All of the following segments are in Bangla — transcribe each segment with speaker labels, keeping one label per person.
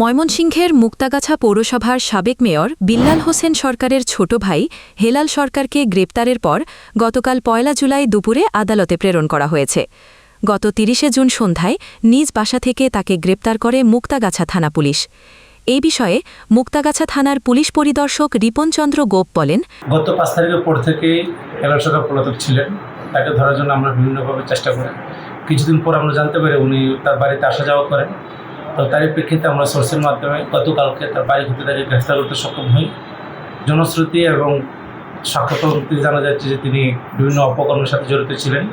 Speaker 1: ময়মনসিংহের মুক্তাগাছা পৌরসভার সাবেক মেয়র বিল্লাল হোসেন সরকারের ছোট ভাই হেলাল সরকারকে গ্রেপ্তারের পর গতকাল পয়লা জুলাই দুপুরে আদালতে প্রেরণ করা হয়েছে। গত তিরিশে জুন সন্ধ্যায় নিজ বাসা থেকে তাকে গ্রেপ্তার করে মুক্তাগাছা থানা পুলিশ। এই বিষয়ে মুক্তাগাছা থানার পুলিশ পরিদর্শক রিপনচন্দ্র গোপ বলেন,
Speaker 2: গত পাঁচ তারিখের পর থেকেই এলার সরকার পলাতক ছিলেন। তাকে ধরার জন্য আমরা বিভিন্নভাবে চেষ্টা করি। কিছুদিন পর আমরা জানতে পারি উনি তার বাড়িতে আসা যাওয়া করেন। তো তারই প্রেক্ষিতে আমরা সোর্সের মাধ্যমে গতকালকে তার বাড়ি হতে তাকে গ্রেফতার করতে সক্ষম হই। জনশ্রুতি এবং সাক্ষ্য তদন্তে জানা যাচ্ছে যে তিনি বিভিন্ন অপকর্মের সাথে জড়িত ছিলেন।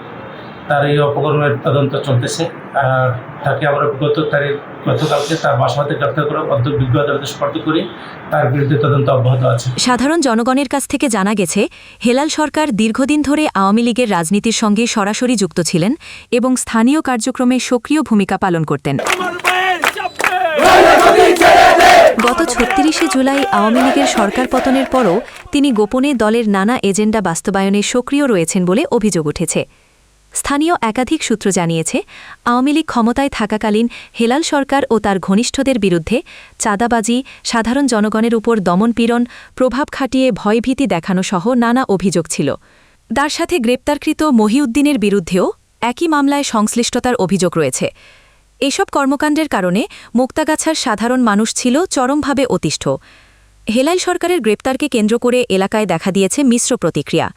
Speaker 2: তার এই অপকর্মের তদন্ত চলতেছে। আর তাকে আমরা গত তারিখ গতকালকে তার বাসা হতে গ্রেফতার করে অর্ধ বিজ্ঞ আদালতে সুপার্দ করি। তার বিরুদ্ধে তদন্ত অব্যাহত আছে।
Speaker 1: সাধারণ জনগণের কাছ থেকে জানা গেছে, হেলাল সরকার দীর্ঘদিন ধরে আওয়ামী লীগের রাজনীতির সঙ্গে সরাসরি যুক্ত ছিলেন এবং স্থানীয় কার্যক্রমে সক্রিয় ভূমিকা পালন করতেন। গত ছত্রিশে জুলাই আওয়ামী লীগের সরকার পতনের পরও তিনি গোপনে দলের নানা এজেন্ডা বাস্তবায়নে সক্রিয় রয়েছেন বলে অভিযোগ উঠেছে। স্থানীয় একাধিক সূত্র জানিয়েছে, আওয়ামী লীগ ক্ষমতায় থাকাকালীন হেলাল সরকার ও তার ঘনিষ্ঠদের বিরুদ্ধে চাঁদাবাজি, সাধারণ জনগণের উপর দমনপীড়ন, প্রভাব খাটিয়ে ভয়ভীতি দেখানো সহ নানা অভিযোগ ছিল। তার সাথে গ্রেপ্তারকৃত মহিউদ্দিনের বিরুদ্ধেও একই মামলায় সংশ্লিষ্টতার অভিযোগ রয়েছে। এসব কর্মকাণ্ডের কারণে মুক্তাগাছার সাধারণ মানুষ ছিল চরমভাবে অতিষ্ঠ। হেলাল সরকারের গ্রেপ্তারকে কেন্দ্র করে এলাকায় দেখা দিয়েছে মিশ্র প্রতিক্রিয়া।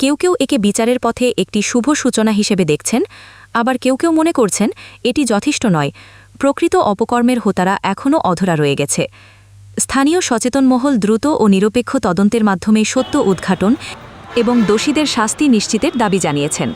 Speaker 1: কেউ কেউ একে বিচারের পথে একটি শুভ সূচনা হিসেবে দেখছেন, আবার কেউ কেউ মনে করছেন এটি যথেষ্ট নয়। প্রকৃত অপকর্মের হোতারা এখনও অধরা রয়ে গেছে। স্থানীয় সচেতন মহল দ্রুত ও নিরপেক্ষ তদন্তের মাধ্যমে সত্য উদ্ঘাটন এবং দোষীদের শাস্তি নিশ্চিতের দাবি জানিয়েছেন।